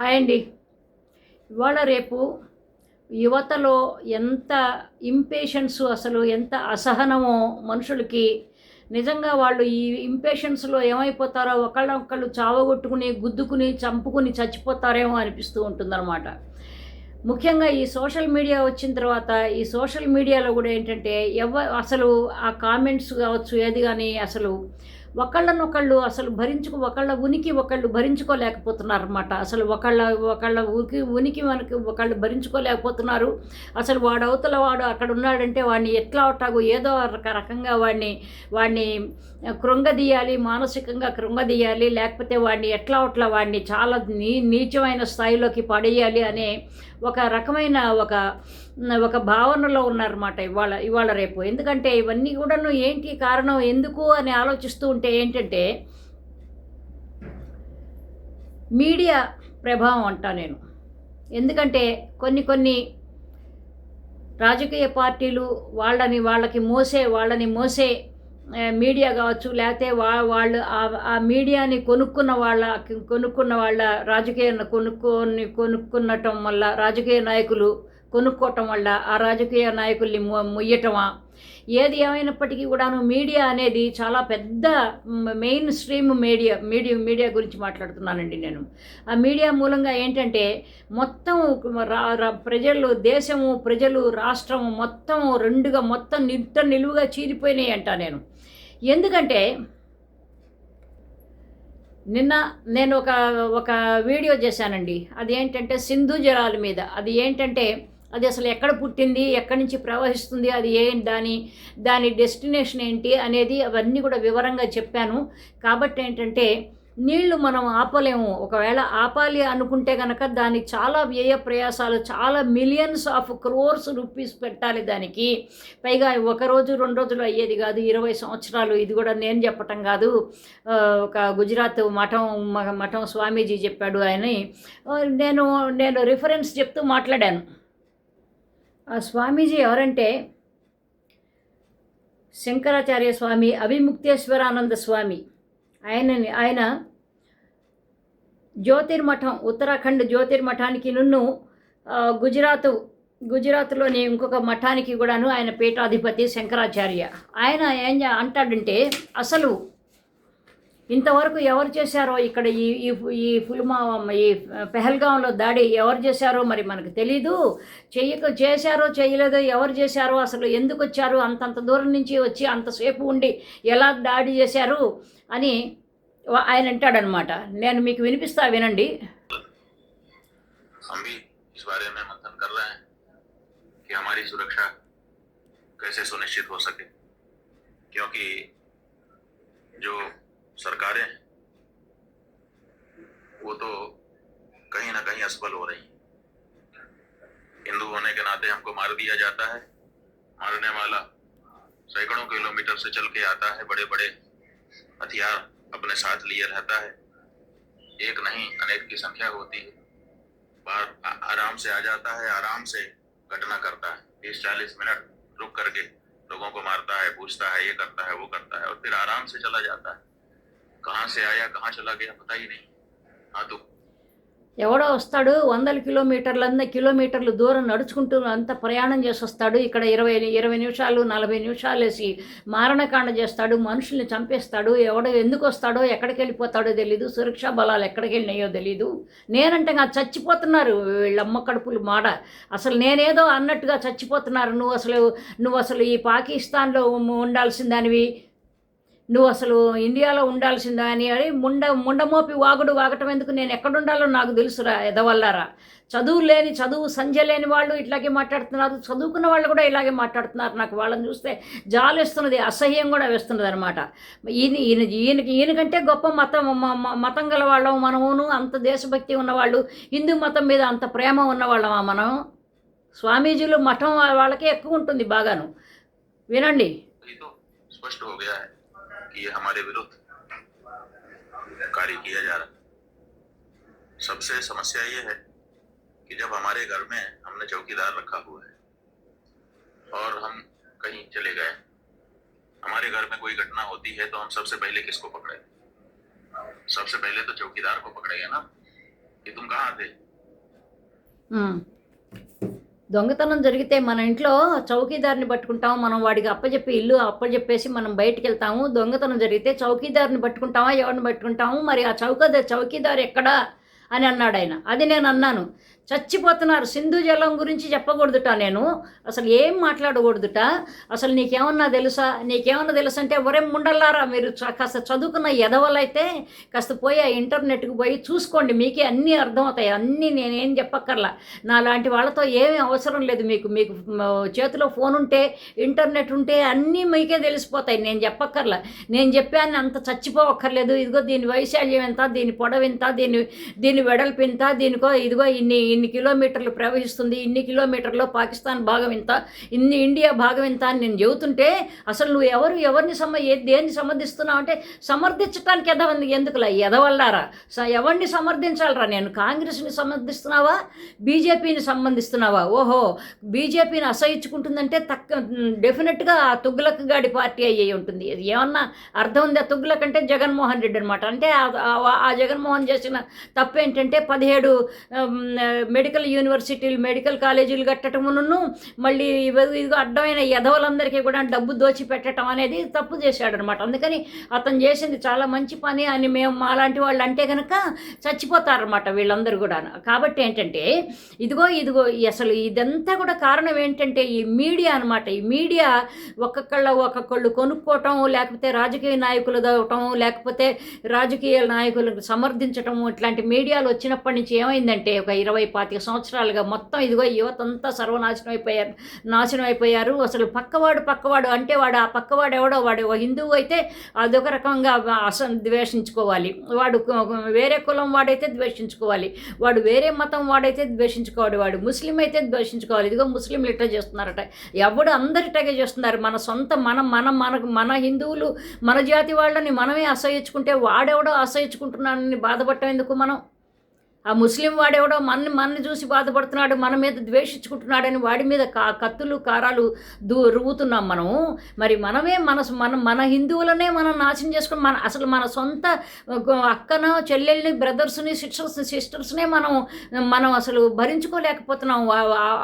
Hi అండి. ఇవాళ రేపు యువతలో ఎంత ఇంపేషన్స్ అసలు ఎంత అసహనమో మనుషులకి నిజంగా వాళ్ళు ఈ ఇంపేషన్స్లో ఏమైపోతారో ఒకళ్ళొక్కళ్ళు ఒకళ్ళు చావగొట్టుకుని గుద్దుకుని చంపుకుని చచ్చిపోతారేమో అనిపిస్తూ ఉంటుందన్నమాట. ముఖ్యంగా ఈ సోషల్ మీడియా వచ్చిన తర్వాత ఈ సోషల్ మీడియాలో కూడా ఏంటంటే ఎవ అసలు ఆ కామెంట్స్ కావచ్చు ఏది కానీ అసలు ఒకళ్ళనొకళ్ళు అసలు భరించుకు ఒకళ్ళ ఉనికి ఒకళ్ళు భరించుకోలేకపోతున్నారు అనమాట అసలు ఒకళ్ళ ఒకళ్ళ ఉనికి ఉనికి మనకి ఒకళ్ళు భరించుకోలేకపోతున్నారు. అసలు వాడు అవతల వాడు అక్కడ ఉన్నాడంటే వాడిని ఎట్లా ఒట్టాగో ఏదో ఒక రకంగా వాడిని వాడిని కృంగదీయాలి మానసికంగా కృంగదీయాలి లేకపోతే వాడిని ఎట్లా ఒట్లా వాడిని చాలా నీ నీచమైన స్థాయిలోకి పడేయాలి అనే ఒక రకమైన ఒక ఒక భావనలో ఉన్నారన్నమాట ఇవాళ ఇవాళ రేపు. ఎందుకంటే ఇవన్నీ కూడాను ఏంటి కారణం ఎందుకు అని ఆలోచిస్తూ ఉంటే ఏంటంటే మీడియా ప్రభావం అంటా నేను. ఎందుకంటే కొన్ని కొన్ని రాజకీయ పార్టీలు వాళ్ళని వాళ్ళకి మోసే వాళ్ళని మోసే మీడియా కావచ్చు లేకపోతే వా వాళ్ళు ఆ- ఆ మీడియాని కొనుక్కున్న వాళ్ళ కొనుక్కున్న వాళ్ళ రాజకీయ కొనుక్కొని కొనుక్కున్నటం వల్ల రాజకీయ నాయకులు కొనుక్కోవటం వల్ల ఆ రాజకీయ నాయకుల్ని మొయ్యటమా? ఏది ఏమైనప్పటికీ కూడాను మీడియా అనేది చాలా పెద్ద main stream media media media గురించి మాట్లాడుతున్నానండి నేను. ఆ మీడియా మూలంగా ఏంటంటే మొత్తం ప్రజలు దేశము ప్రజలు రాష్ట్రం మొత్తం రెండుగా మొత్తం నిట్ట నిలువుగా చీరిపోయినాయి అంట నేను. ఎందుకంటే నిన్న నేను ఒక ఒక వీడియో చేశానండి. అది ఏంటంటే సింధు జలాల మీద. అది ఏంటంటే అది అసలు ఎక్కడ పుట్టింది ఎక్కడి నుంచి ప్రవహిస్తుంది అది ఏ దాని దాని డెస్టినేషన్ ఏంటి అనేది అవన్నీ కూడా వివరంగా చెప్పాను. కాబట్టి ఏంటంటే నీళ్ళు మనం ఆపలేము. ఒకవేళ ఆపాలి అనుకుంటే కనుక దానికి చాలా వ్యయ ప్రయాసాలు చాలా మిలియన్స్ ఆఫ్ క్రోర్స్ రూపీస్ పెట్టాలి దానికి. పైగా ఒక రోజు రెండు రోజులు అయ్యేది కాదు ఇరవై సంవత్సరాలు. ఇది కూడా నేను చెప్పటం కాదు. ఒక గుజరాత్ మఠం మఠం స్వామీజీ చెప్పాడు అని నేను నేను రిఫరెన్స్ చెప్తూ మాట్లాడాను. ఆ స్వామీజీ ఎవరంటే శంకరాచార్య స్వామి అభిముక్తేశ్వరానంద స్వామి. ఆయనని ఆయన జ్యోతిర్మఠం ఉత్తరాఖండ్ జ్యోతిర్మఠానికి నున్ను గుజరాత్ గుజరాత్లోని ఇంకొక మఠానికి కూడాను ఆయన పీఠాధిపతి శంకరాచార్య. ఆయన ఏం అంటాడంటే అసలు ఇంతవరకు ఎవరు చేశారో ఇక్కడ ఈ ఈ ఈ పుల్మా ఈ పెహల్గాంలో దాడి ఎవరు చేశారో మరి మనకు తెలీదు చెయ్యక చేశారో చేయలేదో ఎవరు చేశారో అసలు ఎందుకు వచ్చారు అంతంత దూరం నుంచి వచ్చి అంతసేపు ఉండి ఎలా దాడి చేశారు అని వా- ఆయన అంటాడనమాట నేను మీకు వినిపిస్తా వినండి हम भी इस बारे में मंथन कर रहे हैं कि हमारी सुरक्षा कैसे सुनिश्चित हो सके क्योंकि जो सरकारें, वो तो कहीं ना कहीं असफल हो रही हिंदू होने के नाते हमको मार दिया जाता है, मारने वाला सैकड़ों किलोमीटर से चल के आता है बड़े बड़े हथियार अपने साथ लिए रहता है। एक नहीं, अनेक की संख्या होती है। बाहर आराम से आ जाता है, आराम से घटना करता है। तीस चालीस मिनट रुक करके लोगों को मारता है, पूछता है, ये करता है, वो करता है और फिर आराम से चला जाता है। కహాన్ సే ఆయా కహాన్ చలా గయా పతా హీ నహీ ఆ ఎవడో వస్తాడు వందల కిలోమీటర్లు కిలోమీటర్లు దూరం నడుచుకుంటూ అంత ప్రయాణం చేసి వస్తాడు ఇక్కడ ఇరవై ఇరవై నిమిషాలు నలభై నిమిషాలు వేసి మారణకాండ చేస్తాడు మనుషుల్ని చంపేస్తాడు. ఎవడో ఎందుకు వస్తాడో ఎక్కడికి వెళ్ళిపోతాడో తెలియదు సురక్షా బలాలు ఎక్కడికి వెళ్ళినాయో తెలియదు నేనంటే నాకు చచ్చిపోతున్నారు వీళ్ళమ్మ కడుపులు మాడ. అసలు నేనేదో అన్నట్టుగా చచ్చిపోతున్నారు. నువ్వు అసలు నువ్వు అసలు ఈ పాకిస్తాన్లో ఉండాల్సిందానివి. నువ్వు అసలు ఇండియాలో ఉండాల్సిందా అని అని ముండ ముండమోపి వాగుడు వాగటం ఎందుకు? నేను ఎక్కడుండాలో నాకు తెలుసురా ఎదవల్లారా చదువు లేని చదువు సంధ్య లేని వాళ్ళు ఇట్లాగే మాట్లాడుతున్నారు. చదువుకున్న వాళ్ళు కూడా ఇలాగే మాట్లాడుతున్నారు. నాకు వాళ్ళని చూస్తే జాలేస్తున్నది అసహ్యం కూడా వేస్తున్నది అనమాట ఈయన ఈయన ఈయనకి ఈయనకంటే గొప్ప మతం మతం గల వాళ్ళం మనమును. అంత దేశభక్తి ఉన్నవాళ్ళు హిందూ మతం మీద అంత ప్రేమ ఉన్నవాళ్ళమా మనం? స్వామీజీలు మఠం వాళ్ళకే ఎక్కువ ఉంటుంది బాగాను. వినండి. कि ये हमारे विरुद्ध कार्य किया जा रहा सबसे समस्या ये है कि जब हमारे घर में हमने चौकीदार रखा हुआ है और हम कहीं चले गए, हमारे घर में कोई घटना होती है तो हम सबसे पहले किसको पकड़े? सबसे पहले तो चौकीदार को पकड़ेंगे ना? कि तुम कहाँ थे? ఉమ్. దొంగతనం జరిగితే మన ఇంట్లో చౌకీదారిని పట్టుకుంటాము మనం వాడికి అప్పచెప్పి ఇల్లు అప్పచెప్పేసి మనం బయటికి వెళ్తాము దొంగతనం జరిగితే చౌకీదారిని పట్టుకుంటామా? ఎవరిని పట్టుకుంటాము? మరి ఆ చౌకద చౌకీదారు ఎక్కడా? అని అన్నాడు ఆయన అది నేను అన్నాను. చచ్చిపోతున్నారు. సింధు జలం గురించి చెప్పకూడదుట నేను. అసలు ఏం మాట్లాడకూడదుట? అసలు నీకేమన్నా తెలుసా? నీకేమన్నా తెలుసా అంటే ఒరే ముండల్లారా మీరు చ- కాస్త చదువుకున్న ఎదవలైతే కాస్త పోయి ఆ ఇంటర్నెట్కి పోయి చూసుకోండి. మీకే అన్నీ అర్థమవుతాయి. అన్నీ నేనేం చెప్పక్కర్లా. నా లాంటి వాళ్ళతో ఏమీ అవసరం లేదు మీకు. మీకు చేతిలో ఫోన్ ఉంటే ఇంటర్నెట్ ఉంటే అన్నీ మీకే తెలిసిపోతాయి. నేను చెప్పక్కర్లా. నేను చెప్పాను అంత చచ్చిపోవక్కర్లేదు. ఇదిగో దీని వైశాల్యం ఎంత? దీని పొడవు ఎంత? దీని దీని వెడల్పు దీనికో ఇదిగో ఇన్ని ఇన్ని కిలోమీటర్లు ప్రవహిస్తుంది ఇన్ని కిలోమీటర్లో పాకిస్తాన్ భాగం ఇంత ఇన్ని ఇండియా భాగం ఇంత అని నేను చెబుతుంటే అసలు నువ్వు ఎవరు ఎవరిని సమ దేన్ని సమర్థిస్తున్నావు అంటే సమర్థించడానికి ఎదవంది ఎందుకులా? ఎదవల్లారా? స- ఎవరిని సమర్థించాలరా? నేను కాంగ్రెస్ని సమర్థిస్తున్నావా? బీజేపీని సంబంధిస్తున్నావా? ఓహో బీజేపీని అసహించుకుంటుందంటే తక్క డెఫినెట్గా ఆ తుగ్లక్ గాడి పార్టీ అయ్యి ఉంటుంది. ఏమన్నా అర్థం ఉంది? ఆ తుగ్లక్ అంటే జగన్మోహన్ రెడ్డి అనమాట అంటే ఆ- జగన్మోహన్ చేసిన తప్పేంటంటే పదిహేడు మెడికల్ యూనివర్సిటీలు మెడికల్ కాలేజీలు కట్టడమును మళ్ళీ ఇదిగో అడ్డమైన ఎదవలందరికీ కూడా డబ్బు దోచి పెట్టడం అనేది తప్పు చేశాడనమాట. అందుకని అతను చేసింది చాలా మంచి పని అని మేము మాలాంటి వాళ్ళు అంటే కనుక చచ్చిపోతారనమాట వీళ్ళందరూ కూడా కాబట్టి ఏంటంటే ఇదిగో ఇదిగో అసలు ఇదంతా కూడా కారణం ఏంటంటే ఈ మీడియా అనమాట. ఈ మీడియా ఒక్కొక్కళ్ళ ఒక్కొక్కళ్ళు కొనుక్కోవటం లేకపోతే రాజకీయ నాయకులు దవటం లేకపోతే రాజకీయ నాయకులకు సమర్థించటం ఇట్లాంటి మీడియాలు వచ్చినప్పటి నుంచి ఏమైందంటే ఒక ఇరవై పాతిక సంవత్సరాలుగా మొత్తం ఇదిగో యువత అంతా సర్వనాశనం అయిపోయారు నాశనం అయిపోయారు. అసలు పక్కవాడు పక్కవాడు అంటే వాడు ఆ పక్కవాడు ఎవడో వాడు హిందువు అయితే అదొక రకంగా అస ద్వేషించుకోవాలి. వాడు కు- వేరే కులం వాడైతే ద్వేషించుకోవాలి. వాడు వేరే మతం వాడైతే ద్వేషించుకోవాలి. వాడు ముస్లిం అయితే ద్వేషించుకోవాలి. ఇదిగో ముస్లింలు ఇట్లా చేస్తున్నారట. ఎవడు అందరిటగే చేస్తున్నారు? మన సొంత మన మన మనకు మన హిందువులు మన జాతి వాళ్ళని మనమే అసహించుకుంటే వాడెవడో అసహించుకుంటున్నానని బాధపడటం ఎందుకు మనం? ఆ ముస్లిం వాడెవడో మన మనని చూసి బాధపడుతున్నాడు మన మీద ద్వేషించుకుంటున్నాడని వాడి మీద కా కత్తులు కారాలు దూ రువ్వుతున్నాం మనం మరి మనమే మన మన మన హిందువులనే మనం నాశనం చేసుకుని మన అసలు మన సొంత అక్కన చెల్లెల్ని బ్రదర్స్ని సిస్టర్స్ సిస్టర్స్నే మనం మనం అసలు భరించుకోలేకపోతున్నాం.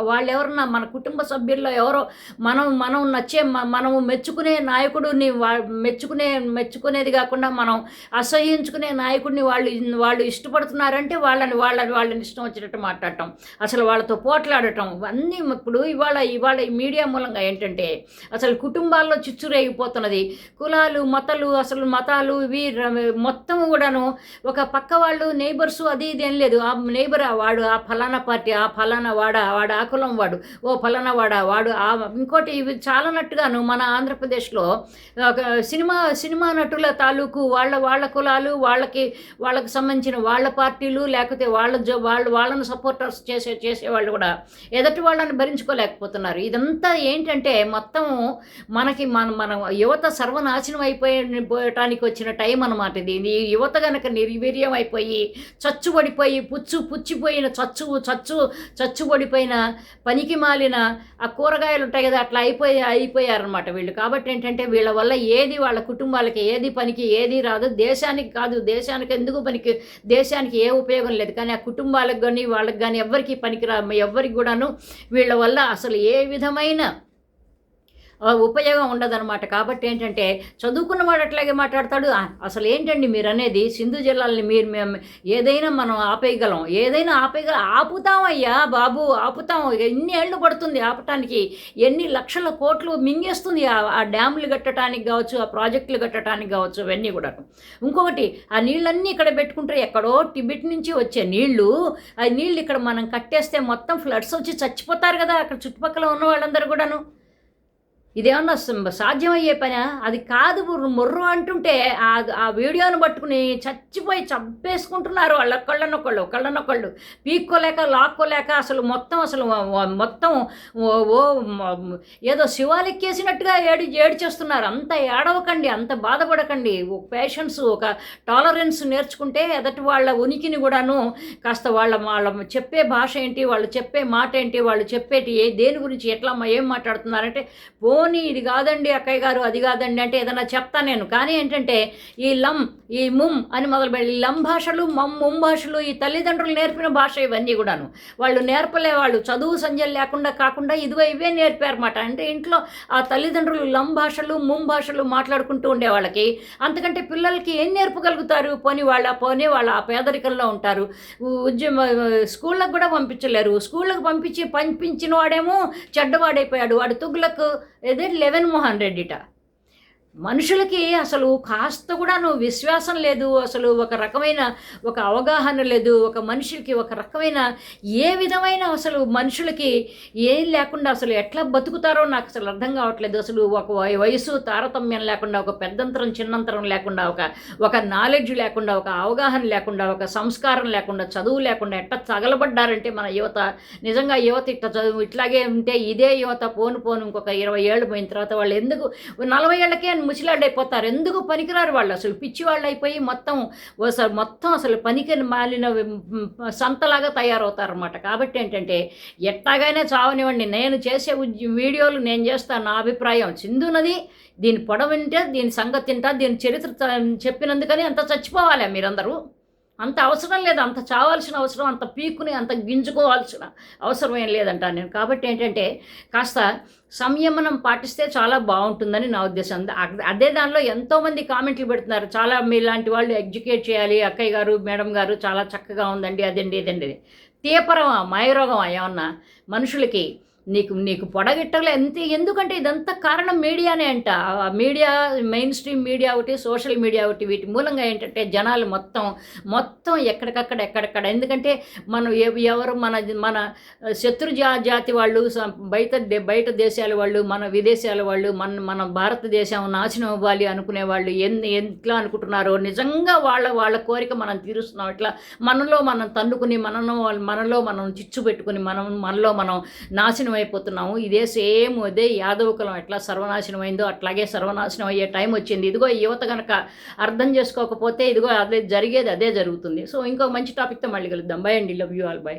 వాళ్ళు ఎవరన్నా మన కుటుంబ సభ్యుల్లో ఎవరో మనం మనం నచ్చే మనము మెచ్చుకునే నాయకుడిని వా మెచ్చుకునే మెచ్చుకునేది కాకుండా మనం అసహ్యించుకునే నాయకుడిని వాళ్ళు వాళ్ళు ఇష్టపడుతున్నారంటే వాళ్ళని వాళ్ళని వాళ్ళని ఇష్టం వచ్చినట్టు మాట్లాడటం అసలు వాళ్ళతో పోట్లాడటం అన్నీ ఇప్పుడు ఇవాళ ఇవాళ ఈ మీడియా మూలంగా ఏంటంటే అసలు కుటుంబాల్లో చిచ్చురేగిపోతున్నది. కులాలు మతాలు అసలు మతాలు ఇవి ర- మొత్తం కూడాను ఒక పక్క వాళ్ళు నైబర్స్ అది ఇది ఏం లేదు. ఆ నైబర్ వాడు ఆ ఫలానా పార్టీ ఆ ఫలానా వాడ వాడు ఆ కులం వాడు ఓ ఫలానా వాడ వాడు ఆ ఇంకోటి ఇవి చాలనట్టుగాను మన ఆంధ్రప్రదేశ్లో ఒక సినిమా సినిమా నటుల తాలూకు వాళ్ళ వాళ్ళ కులాలు వాళ్ళకి వాళ్ళకి సంబంధించిన వాళ్ళ పార్టీలు లేకపోతే వాళ్ళ జో వాళ్ళు వాళ్ళని సపోర్టర్స్ చేసే చేసేవాళ్ళు కూడా ఎదటి వాళ్ళని భరించుకోలేకపోతున్నారు. ఇదంతా ఏంటంటే మొత్తం మనకి మన మన యువత సర్వనాశనం అయిపోయి వచ్చిన టైం అనమాట ఇది. ఈ యువత కనుక నిర్వీర్యం అయిపోయి చచ్చుబడిపోయి పుచ్చు పుచ్చిపోయిన చచ్చు చచ్చు చచ్చుబడిపోయిన పనికి మాలిన ఆ కూరగాయలు ఉంటాయి కదా అట్లా అయిపోయి అయిపోయారనమాట వీళ్ళు. కాబట్టి ఏంటంటే వీళ్ళ వల్ల ఏది వాళ్ళ కుటుంబాలకి ఏది పనికి ఏది రాదు. దేశానికి కాదు దేశానికి ఎందుకు పనికి దేశానికి ఏ ఉపయోగం లేదు కానీ ఆ కుటుంబాలకు కానీ వాళ్ళకి కానీ ఎవ్వరికి పనికిరా ఎవ్వరికి కూడాను వీళ్ళ వల్ల అసలు ఏ విధమైన ఉపయోగం ఉండదన్నమాట. కాబట్టి ఏంటంటే చదువుకున్న వాడు అట్లాగే మాట్లాడతాడు. అసలు ఏంటండి మీరు అనేది సింధు జిల్లాలని మీరు మేము ఏదైనా మనం ఆపేయగలం. ఏదైనా ఆపేయగల ఆపుతామయ్యా బాబు ఆపుతాం. ఎన్ని ఏళ్ళు పడుతుంది ఆపటానికి? ఎన్ని లక్షల కోట్లు మింగేస్తుంది ఆ ఆ డ్యాములు కట్టడానికి కావచ్చు ఆ ప్రాజెక్టులు కట్టడానికి కావచ్చు అవన్నీ కూడా ఇంకొకటి ఆ నీళ్ళన్నీ ఇక్కడ పెట్టుకుంటారు ఎక్కడో టిబెట్ నుంచి వచ్చే నీళ్ళు ఆ నీళ్ళు ఇక్కడ మనం కట్టేస్తే మొత్తం ఫ్లడ్స్ వచ్చి చచ్చిపోతారు కదా అక్కడ చుట్టుపక్కల ఉన్న వాళ్ళందరూ కూడాను. ఇదేమన్నా సాధ్యమయ్యే పని? అది కాదు మొర్రు అంటుంటే ఆ ఆ వీడియోను పట్టుకుని చచ్చిపోయి చంపేసుకుంటున్నారు వాళ్ళ ఒకళ్ళనొకళ్ళు ఒకళ్ళనొకళ్ళు పీక్కోలేక లాక్కోలేక అసలు మొత్తం అసలు మొత్తం ఓ ఓ ఏదో శివాలెక్కేసినట్టుగా ఏడి ఏడిచేస్తున్నారు. అంత ఏడవకండి అంత బాధపడకండి. ఒక పేషెన్స్ ఒక టాలరెన్స్ నేర్చుకుంటే ఎదటి వాళ్ళ ఉనికిని కూడాను కాస్త వాళ్ళ వాళ్ళ చెప్పే భాష ఏంటి వాళ్ళు చెప్పే మాట ఏంటి వాళ్ళు చెప్పేటి ఏ దేని గురించి ఎట్లా ఏం మాట్లాడుతున్నారంటే పోనీ ఇది కాదండి అక్కయ్య గారు అది కాదండి అంటే ఏదైనా చెప్తాను నేను. కానీ ఏంటంటే ఈ లం ఈ ముమ్ అని మొదలుపెట్టి లం భాషలు మమ్ ముమ్ భాషలు ఈ తల్లిదండ్రులు నేర్పిన భాష ఇవన్నీ కూడాను. వాళ్ళు నేర్పలే వాళ్ళు చదువు సంధ్యలు లేకుండా కాకుండా ఇదిగో ఇవే నేర్పారన్నమాట. అంటే ఇంట్లో ఆ తల్లిదండ్రులు లం భాషలు ముమ్ భాషలు మాట్లాడుకుంటూ ఉండే వాళ్ళకి అంతకంటే పిల్లలకి ఏం నేర్పగలుగుతారు? పోనీ వాళ్ళ పోనీ వాళ్ళ ఆ పేదరికంలో ఉంటారు. ఉద్యమ స్కూళ్ళకు కూడా పంపించలేరు. స్కూళ్ళకు పంపించి పంపించిన వాడేమో చెడ్డవాడైపోయాడు. వాడు తుగ్లకు এদের লেভেন মোহান রেড্ডিটা మనుషులకి అసలు కాస్త కూడాను విశ్వాసం లేదు అసలు ఒక రకమైన ఒక అవగాహన లేదు ఒక మనిషికి ఒక రకమైన ఏ విధమైన అసలు మనుషులకి ఏం లేకుండా అసలు ఎట్లా బతుకుతారో నాకు అసలు అర్థం కావట్లేదు. అసలు ఒక వయసు తారతమ్యం లేకుండా ఒక పెద్దంతరం చిన్నంతరం లేకుండా ఒక ఒక నాలెడ్జ్ లేకుండా ఒక అవగాహన లేకుండా ఒక సంస్కారం లేకుండా చదువు లేకుండా ఎట్లా తగలబడ్డారంటే మన యువత. నిజంగా యువత ఇట్లా చదువు ఇట్లాగే ఉంటే ఇదే యువత పోను పోను ఇంకొక ఇరవై ఏళ్ళు పోయిన తర్వాత వాళ్ళు ఎందుకు నలభై ఏళ్ళకే ముసిలాళ్ళు అయిపోతారు ఎందుకు పనికిరారు వాళ్ళు? అసలు పిచ్చి వాళ్ళు అయిపోయి మొత్తం అసలు మొత్తం అసలు పనికిని మాలిన సంతలాగా తయారవుతారనమాట కాబట్టి ఏంటంటే ఎట్టాగైనా చావనివ్వండి. నేను చేసే వీడియోలు నేను చేస్తాను నా అభిప్రాయం. సింధు నది దీని పొడవింటే దీని సంగతి తింటా దీని చరిత్ర చెప్పినందుకని అంత చచ్చిపోవాలి మీరందరూ. అంత అవసరం లేదు అంత చావాల్సిన అవసరం అంత పీకుని అంత గింజుకోవాల్సిన అవసరం ఏం లేదంట నేను. కాబట్టి ఏంటంటే కాస్త సంయమనం పాటిస్తే చాలా బాగుంటుందని నా ఉద్దేశం. అదే దానిలో ఎంతోమంది కామెంట్లు పెడుతున్నారు. చాలా మీలాంటి వాళ్ళు ఎడ్యుకేట్ చేయాలి అక్కయ్య గారు మేడం గారు చాలా చక్కగా ఉందండి అదండి ఇదండి. తీపరమా మాయరోగమా ఏమన్నా మనుషులకి నీకు నీకు పొడగిట్టలే ఎంత ఎందుకంటే ఇదంతా కారణం మీడియానే అంట. మీడియా మెయిన్ స్ట్రీమ్ మీడియా ఒకటి సోషల్ మీడియా ఒకటి వీటి మూలంగా ఏంటంటే జనాలు మొత్తం మొత్తం ఎక్కడికక్కడ ఎక్కడెక్కడ ఎందుకంటే మనం ఎవరు మన మన శత్రు జా జాతి వాళ్ళు బయట బయట దేశాల వాళ్ళు మన విదేశాల వాళ్ళు మన మన భారతదేశం నాశనం అవ్వాలి అనుకునే వాళ్ళు ఎన్ని ఎట్లా అనుకుంటున్నారో నిజంగా వాళ్ళ వాళ్ళ కోరిక మనం తీరుస్తున్నాం. ఇట్లా మనలో మనం తన్నుకుని మనలో మనలో మనం చిచ్చు పెట్టుకుని మనం మనలో మనం నాశనం అయిపోతున్నాము ఇదే సేమ్ అదే యాదవ కులం. ఎట్లా సర్వనాశనం అయిందో అట్లాగే సర్వనాశనం అయ్యే టైం వచ్చింది. ఇదిగో యువత కనుక అర్థం చేసుకోకపోతే ఇదిగో అదే జరిగేది అదే జరుగుతుంది. సో ఇంకో మంచి టాపిక్తో మళ్ళీ కలుద్దాం. బై అండి. Love you all by